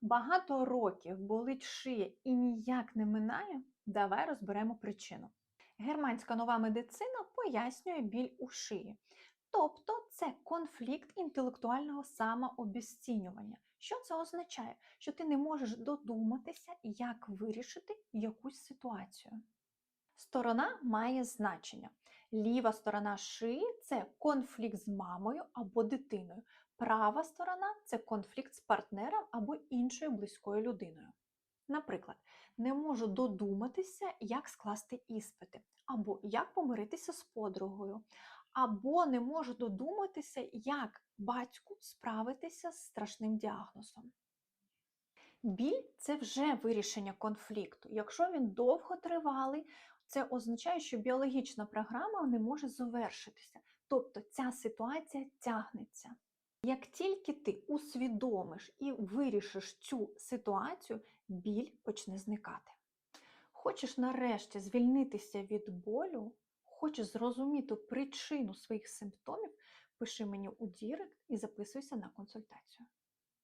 Багато років болить шия і ніяк не минає. Давай розберемо причину. Германська нова медицина пояснює біль у шиї. Тобто це конфлікт інтелектуального самообіцінювання. Що це означає? Що ти не можеш додуматися, як вирішити якусь ситуацію. Сторона має значення. Ліва сторона шиї це конфлікт з мамою або дитиною. Права сторона це конфлікт з партнером або іншою близькою людиною. Наприклад, не можу додуматися, як скласти іспити, або як помиритися з подругою, або не можу додуматися, як батьку справитися з страшним діагнозом. Біль це вже вирішення конфлікту. Якщо він довготривалий, це означає, що біологічна програма не може завершитися. Тобто ця ситуація тягнеться. Як тільки ти усвідомиш і вирішиш цю ситуацію, біль почне зникати. Хочеш нарешті звільнитися від болю, хочеш зрозуміти причину своїх симптомів, пиши мені у Дірект і записуйся на консультацію.